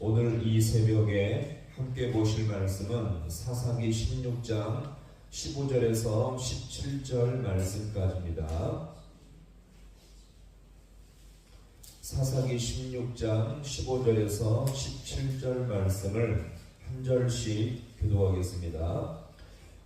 오늘 이 새벽에 함께 보실 말씀은 사사기 16장 15절에서 17절 말씀까지입니다. 사사기 16장 15절에서 17절 말씀을 한 절씩 교도하겠습니다.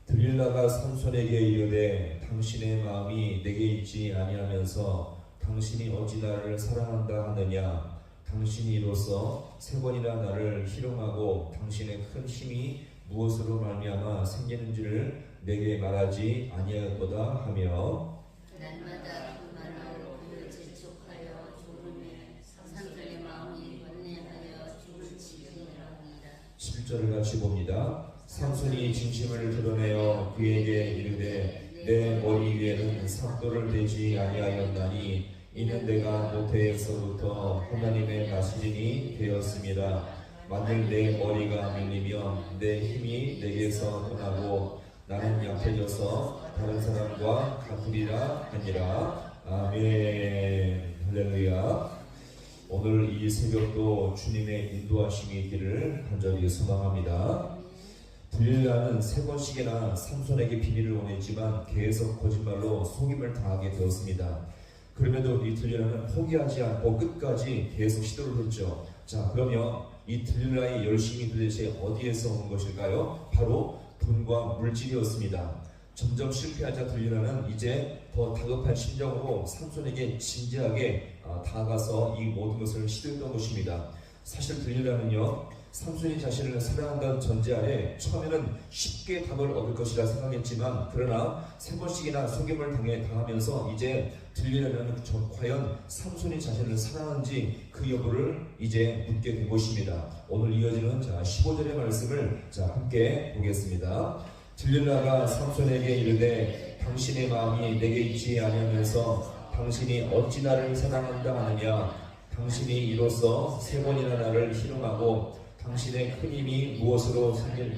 들릴라가 삼손에게 이르되 당신의 마음이 내게 있지 아니하면서 당신이 어찌 나를 사랑한다 하느냐 당신이 이로써 세 번이나 나를 희롱하고 당신의 큰 힘이 무엇으로 말미암아 생기는지를 내게 말하지 아니하였도다 하며 날마다 그 말로 그를 재촉하여 죽음에 삼손의 마음이 번뇌하여 죽을 지경이랍니다. 10절을 같이 봅니다. 삼손이 진심을 드러내어 그에게 이르되 내 머리 위에는 삭도를 대지 아니하였나니 이는 내가 모태에서부터 하나님의 나시린이 되었습니다. 만일 내 머리가 밀리면 내 힘이 내게서 떠나고 나는 약해져서 다른 사람과 같으리라 하니라. 아멘. 할렐루야. 오늘 이 새벽도 주님의 인도하심이 있기를 간절히 소망합니다. 들릴라는 세 번씩이나 삼손에게 비밀을 원했지만 계속 거짓말로 속임을 당하게 되었습니다. 그럼에도 이 들릴라는 포기하지 않고 끝까지 계속 시도를 했죠. 자, 그러면 이 들릴라의 열심이 도대체 어디에서 온 것일까요? 바로 돈과 물질이었습니다. 점점 실패하자 들리라는 이제 더 다급한 심정으로 삼손에게 진지하게 아, 다가가서 이 모든 것을 시도했던 것입니다. 사실 들리라는요, 삼손이 자신을 사랑한다는 전제하에 처음에는 쉽게 답을 얻을 것이라 생각했지만 그러나 세 번씩이나 속임을 당해 당하면서 이제 들리라는 저 과연 삼손이 자신을 사랑하는지 그 여부를 이제 묻게 된 것입니다. 오늘 이어지는 자 15절의 말씀을 자 함께 보겠습니다. 들릴라가 삼손에게 이르되 당신의 마음이 내게 있지 아니하면서 당신이 어찌 나를 사랑한다 하느냐 당신이 이로써 세 번이나 나를 희롱하고 당신의 큰 힘이 무엇으로 생길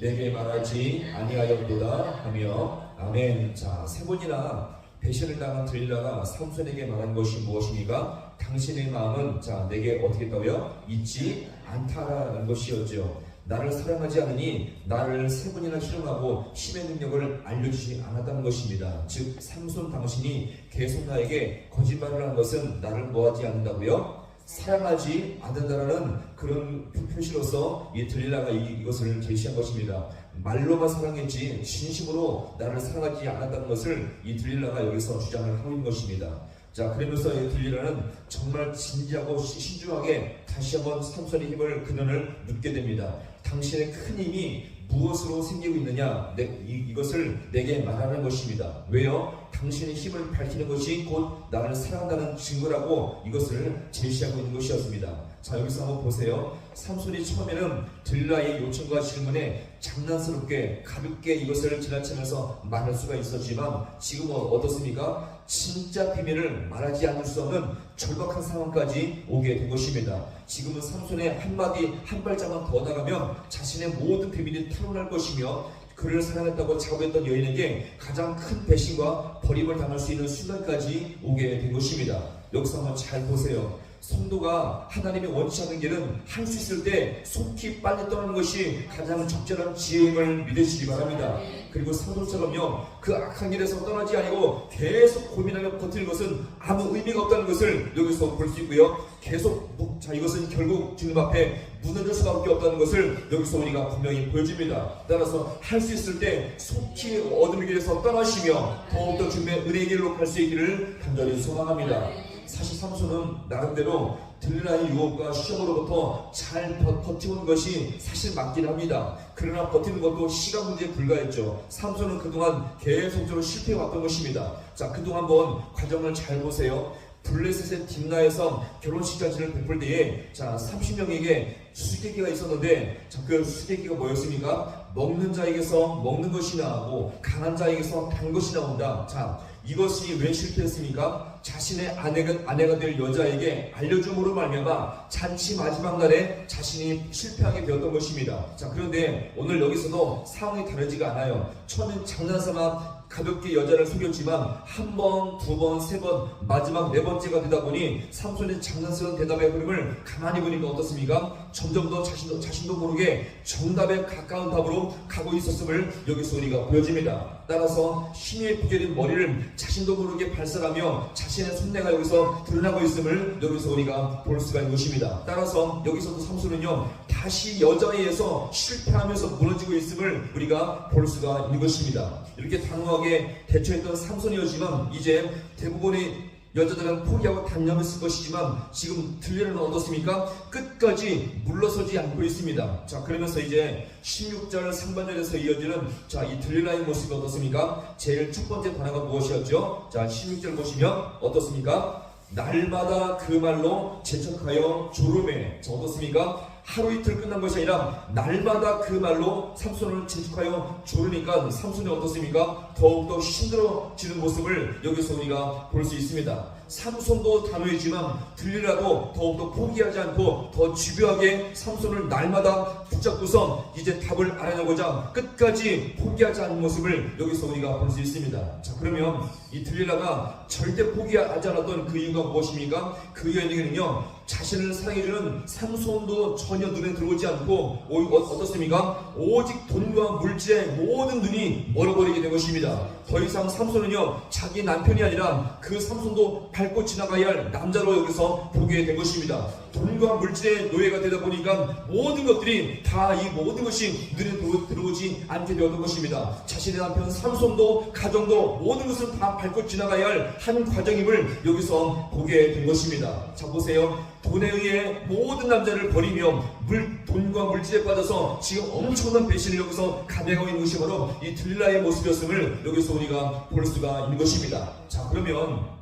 내게 말하지 아니하였도다 하며 아멘 자세 번이나 배신을 당한 들릴라가 삼손에게 말한 것이 무엇입니까? 당신의 마음은 자 내게 어떻게 했다고요? 있지 않다라는 것이었죠. 나를 사랑하지 않으니 나를 세 번이나 희롱하고 힘의 능력을 알려주지 않았다는 것입니다. 즉 삼손 당신이 계속 나에게 거짓말을 한 것은 나를 뭐하지 않는다고요? 사랑하지 않는다라는 그런 표시로서 이 들릴라가 이, 이것을 제시한 것입니다. 말로만 사랑했지 진심으로 나를 사랑하지 않았다는 것을 이 들릴라가 여기서 주장을 하고 있는 것입니다. 자 그러면서 이 들리라는 정말 진지하고 시- 신중하게 다시 한번 삼손의 힘을 근원을 묻게 됩니다. 당신의 큰 힘이 무엇으로 생기고 있느냐 내, 이, 이것을 내게 말하는 것입니다. 왜요? 당신의 힘을 밝히는 것이 곧 나를 사랑한다는 증거라고 이것을 제시하고 있는 것이었습니다. 자 여기서 한번 보세요. 삼손이 처음에는 들라의 요청과 질문에 장난스럽게 가볍게 이것을 지나치면서 말할 수가 있었지만 지금은 어떻습니까? 진짜 비밀을 말하지 않을 수 없는 절박한 상황까지 오게 된 것입니다. 지금은 삼손의 한마디 한 발자만 더 나가면 자신의 모든 비밀이 탄로날 것이며 그를 사랑했다고 자부했던 여인에게 가장 큰 배신과 버림을 당할 수 있는 순간까지 오게 된 것입니다. 여기서 한번 잘 보세요. 성도가 하나님의 원치 않는 길은 할 수 있을 때 속히 빨리 떠나는 것이 가장 적절한 지혜임을 믿으시기 바랍니다. 그리고 사도처럼요 그 악한 길에서 떠나지 아니고 계속 고민하며 버티는 것은 아무 의미가 없다는 것을 여기서 볼 수 있고요. 계속 무- 자 이것은 결국 주님 앞에 무너질 수밖에 없다는 것을 여기서 우리가 분명히 보여줍니다. 따라서 할 수 있을 때 속히 어둠의 길에서 떠나시며 더욱더 주님의 은혜의 길로 갈 수 있기를 간절히 소망합니다. 사실 삼손은 나름대로 들라의 유혹과 시험으로부터 잘 버- 버티는 것이 사실 맞긴 합니다. 그러나 버티는 것도 시간 문제에 불과했죠. 삼손은 그동안 계속적으로 실패해왔던 것입니다. 자, 그동안 한번 과정을 잘 보세요. 블레셋의 딥나에서 결혼식 잔치를 베풀 때에 자 30명에게 수수께끼가 있었는데 자, 그 수수께끼가 뭐였습니까? 먹는 자에게서 먹는 것이 나오고 강한 자에게서 단 것이 나온다. 자 이것이 왜 실패했습니까? 자신의 아내가 아내가 될 여자에게 알려줌으로 말미암아 잔치 마지막 날에 자신이 실패하게 되었던 것입니다. 자 그런데 오늘 여기서도 상황이 다르지가 않아요. 처음엔 장난삼아 가볍게 여자를 속였지만 한 번, 두 번, 세 번, 마지막 네 번째가 되다 보니 삼손의 장난스러운 대답의 흐름을 가만히 보니까 어떻습니까? 점점 더 자신도, 자신도 모르게 정답에 가까운 답으로 가고 있었음을 여기서 우리가 보여집니다. 따라서 힘에 부결인 머리를 자신도 모르게 발설하며 자신의 손내가 여기서 드러나고 있음을 여기서 우리가 볼 수가 있는 것입니다. 따라서 여기서도 삼손은요 다시 여자에 의해서 실패하면서 무너지고 있음을 우리가 볼 수가 있는 것입니다. 이렇게 단호하게 대처했던 삼손이었지만 이제 대부분의 여자들은 포기하고 단념했을 것이지만 지금 들리는 어떻습니까? 끝까지 물러서지 않고 있습니다. 자 그러면서 이제 16절 상반절에서 이어지는 자이 들릴라의 모습이 어떻습니까? 제일 첫 번째 단어가 무엇이었죠? 자 16절 보시면 어떻습니까? 날마다 그 말로 재촉하여 졸음해 자 어떻습니까? 하루 이틀 끝난 것이 아니라 날마다 그 말로 삼손을 재촉하여 조르니까 삼손이 어떻습니까? 더욱더 힘들어지는 모습을 여기서 우리가 볼 수 있습니다. 삼손도 단호했지만 들리라고 더욱더 포기하지 않고 더 집요하게 삼손을 날마다 붙잡고서 이제 답을 알아내고자 끝까지 포기하지 않는 모습을 여기서 우리가 볼 수 있습니다. 자 그러면 이 들릴라가 절대 포기하지 않았던 그 이유가 무엇입니까? 그 이유는요 자신을 사랑해주는 삼손도 전혀 눈에 들어오지 않고 오, 어, 어떻습니까? 오직 돈과 물질의 모든 눈이 멀어버리게 된 것입니다. 더 이상 삼손은요 자기 남편이 아니라 그 삼손도 밟고 지나가야 할 남자로 여기서 보게 된 것입니다. 돈과 물질의 노예가 되다 보니까 모든 것들이 다 이 모든 것이 눈에 들어- 들어오지 않게 되었던 것입니다. 자신의 남편 삼손도 가정도 모든 것을 다 밟고 지나가야 할 한 과정임을 여기서 보게 된 것입니다. 자 보세요. 돈에 의해 모든 남자를 버리며 물, 돈과 물질에 빠져서 지금 엄청난 배신을 여기서 감행하고 있는 것이 바로 이 들릴라의 모습이었음을 여기서 우리가 볼 수가 있는 것입니다. 자 그러면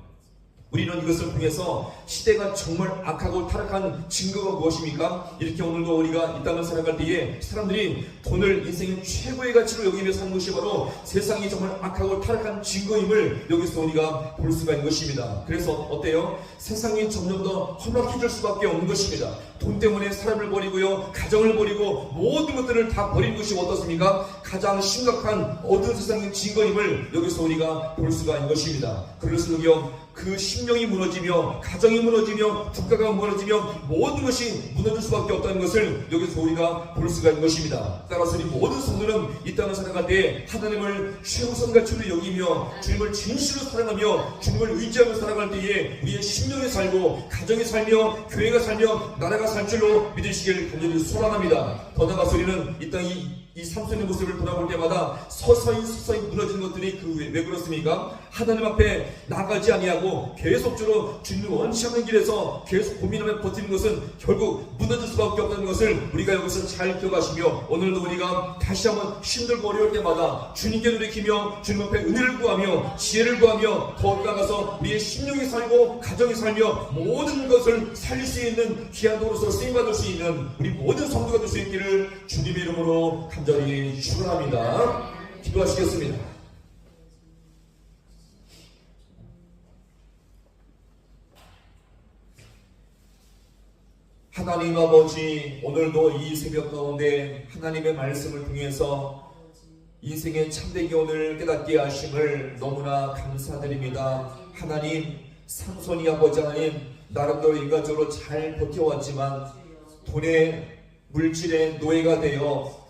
우리는 이것을 통해서 시대가 정말 악하고 타락한 증거가 무엇입니까? 이렇게 오늘도 우리가 이 땅을 살아갈 때에 사람들이 돈을 인생의 최고의 가치로 여기며 사는 것이 바로 세상이 정말 악하고 타락한 증거임을 여기서 우리가 볼 수가 있는 것입니다. 그래서 어때요? 세상이 점점 더 험악해질 수밖에 없는 것입니다. 돈 때문에 사람을 버리고요, 가정을 버리고 모든 것들을 다 버린 것이 어떻습니까? 가장 심각한 어두운 세상의 증거임을 여기서 우리가 볼 수가 있는 것입니다. 여기요. 그 심령이 무너지며 가정이 무너지며 국가가 무너지며 모든 것이 무너질 수밖에 없다는 것을 여기서 우리가 볼 수가 있는 것입니다. 따라서 이 모든 성도는 이 땅을 살아갈 때 하나님을 최우선 가치로 여기며 주님을 진실로 사랑하며 주님을 의지하며 살아갈 때에 우리의 심령이 살고 가정이 살며 교회가 살며 나라가 살 줄로 믿으시길 간절히 소망합니다. 더 나아가서 우리는 이 땅이 이 삼손의 모습을 돌아볼 때마다 서서히 서서히 무너지는 것들이 그왜 그렇습니까? 하나님 앞에 나가지 아니하고 계속적으로 주님을 원치 않는 길에서 계속 고민하며 버티는 것은 결국 무너질 수밖에 없다는 것을 우리가 여기서 잘 기억하시며 오늘도 우리가 다시 한번 힘들고 어려울 때마다 주님께 돌이키며 주님 앞에 은혜를 구하며 지혜를 구하며 더 나아가서 우리의 심령이 살고 가정이 살며 모든 것을 살릴 수 있는 귀한 도로서 쓰임받을 수 있는 우리 모든 성도가 될 수 있기를 주님의 이름으로 간절히 축원합니다. 기도하시겠습니다. 하나님 아버지 오늘도 이 새벽 가운데 하나님의 말씀을 통해서 인생의 참된 교훈을 깨닫게 하심을 너무나 감사드립니다. 하나님 삼손이 아버지 하나님 나름대로 인간적으로 잘 버텨왔지만 돈의 물질의 노예가 되어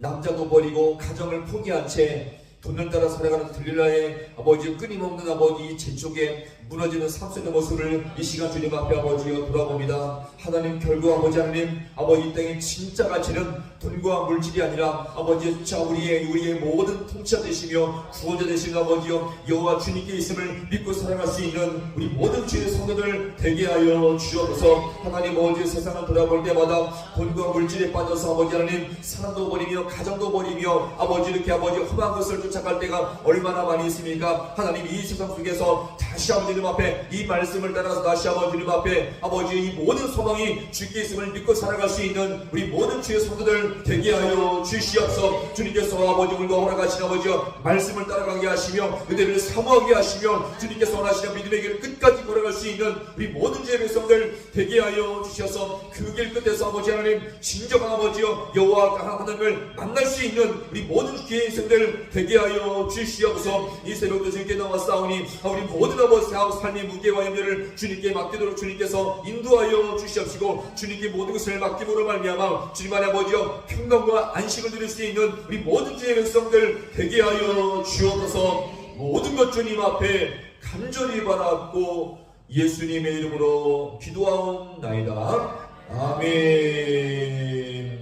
남자도 버리고 가정을 포기한 채 돈을 따라 살아가는 들릴라의 아버지 끊임없는 아버지 제 쪽에 무너지는 삼손의 모습을 이 시간 주님 앞에 아버지여 돌아봅니다. 하나님 결국 아버지 하나님 아버지 이 땅의 진짜 가치는 돈과 물질이 아니라 아버지 자 우리의 우리의 모든 통치자 되시며 구원자 되신 아버지여 여호와 주님께 있음을 믿고 살아갈 수 있는 우리 모든 주의 성도들 되게 하여 주옵소서. 하나님 아버지 세상을 돌아볼 때마다 돈과 물질에 빠져서 아버지 하나님 사람도 버리며 가정도 버리며 아버지 이렇게 아버지 험한 것을 쫓아갈 때가 얼마나 많이 있습니까? 하나님 이 세상 속에서 다시 아버지 님 앞에 이 말씀을 따라서 다시 아버지 님 앞에 아버지 이 모든 소망이 주께 있음을 믿고 살아갈 수 있는 우리 모든 주의 성도들 되게 하여 주시옵소서. 주님께서 아버지 오늘도 허락하신 아버지여 말씀을 따라가게 하시며 그대를 사모하게 하시며 주님께서 원하시는 믿음의 길 끝까지 걸어갈 수 있는 우리 모든 주의 백성들 되게 하여 주셔서 그 길 끝에서 아버지 하나님 진정한 아버지여 여호와 하나님을 만날 수 있는 우리 모든 주의 인생들 되게 하여 주시옵소서 이 새벽도 주님께 나와 싸우니 우리 모든 아버지 하고 삶의 무게와 염려를 주님께 맡기도록 주님께서 인도하여 주시옵시고 주님께 모든 것을 맡김으로 말미암아 주님 안에 아버지여 평강과 안식을 누릴 수 있는 우리 모든 주의 백성들 되게 하여 주옵소서. 모든 것 주님 앞에 간절히 바라고 예수님의 이름으로 기도하옵나이다. 아멘